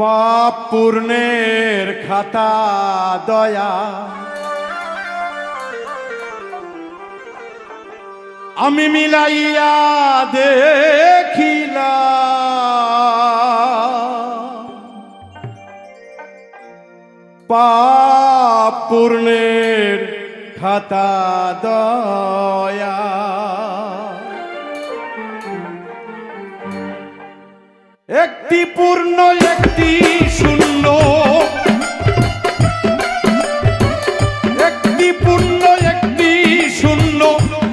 পাপ পূর্ণের খাতা দয়া। আমি মিলাইয়া দেখিলা পাপ পূর্ণের খাতা দয়া। একটি পূর্ণ একটি শূন্য। একটি পূর্ণ একটি শূন্য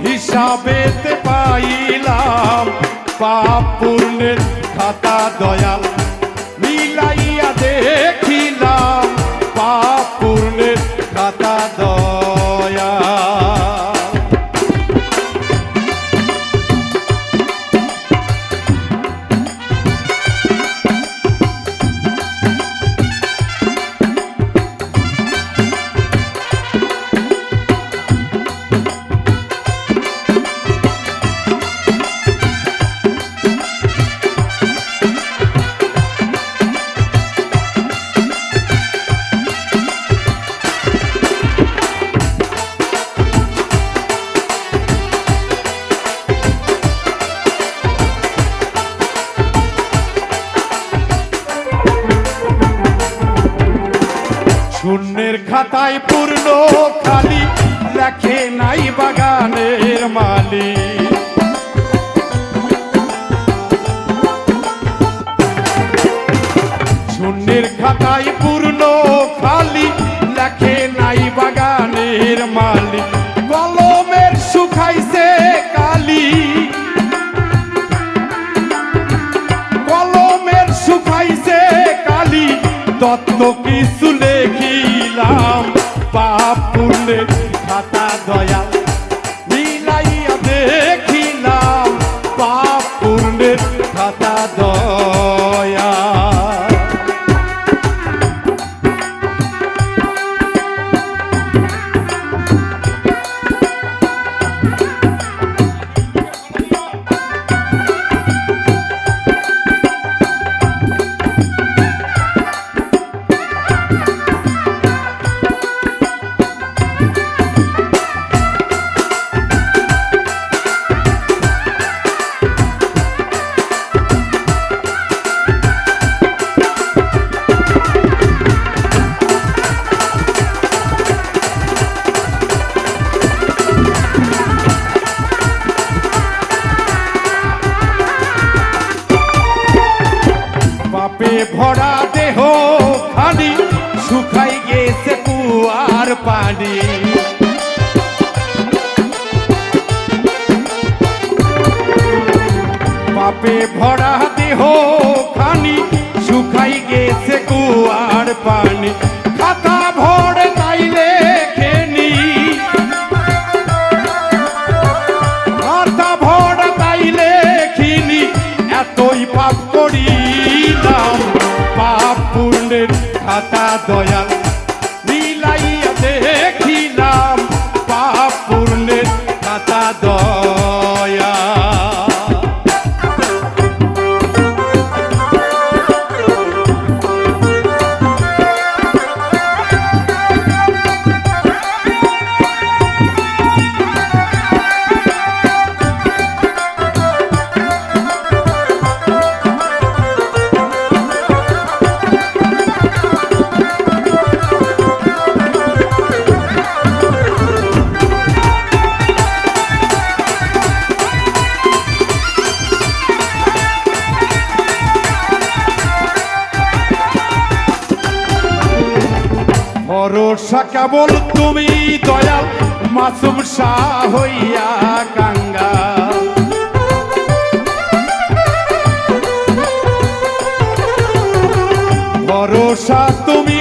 হিসাবেতে পাইলাম। পাপ পূর্ণের খাতা দয়াল মিলাইয়া খাতায় পূর্ণ খালি লেখে নাই বাগানের মালি শূন্যের খাতায় পূর্ণ খালি লেখে নাই বাগানের মালি কলমের শুকাইছে কালি। কলমের শুকাইছে কালি। তত্ত্ব পুণ্যের খাতা দয়াল মিলাইয়া দেখিলাম পাপ পুণ্যের খাতা দয়া। পাপে ভরা দেহ খালি শুকাই গেছে কুয়ার পানি। পাপে ভরা দেহ খানি, শুকাই গেছে কুয়ার পূর্ণের খাতা দয়াল মিলাইয়া দেখিলাম পাপ পূর্ণের খাতা দয়া ভরসা কেবল তুমি দয়াল মাসুম শাহ হইয়া কাঙ্গা ভরসা তুমি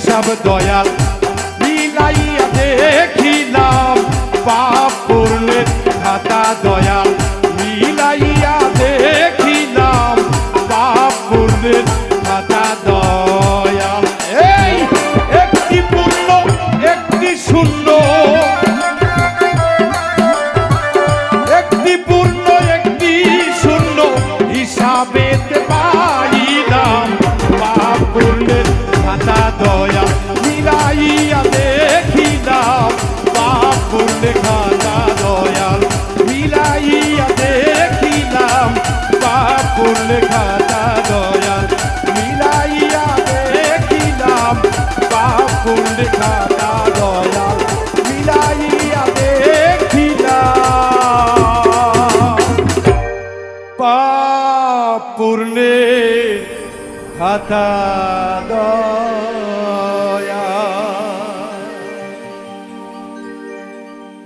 হিসাব দয়াল। পাপ পূর্ণে হাতা দা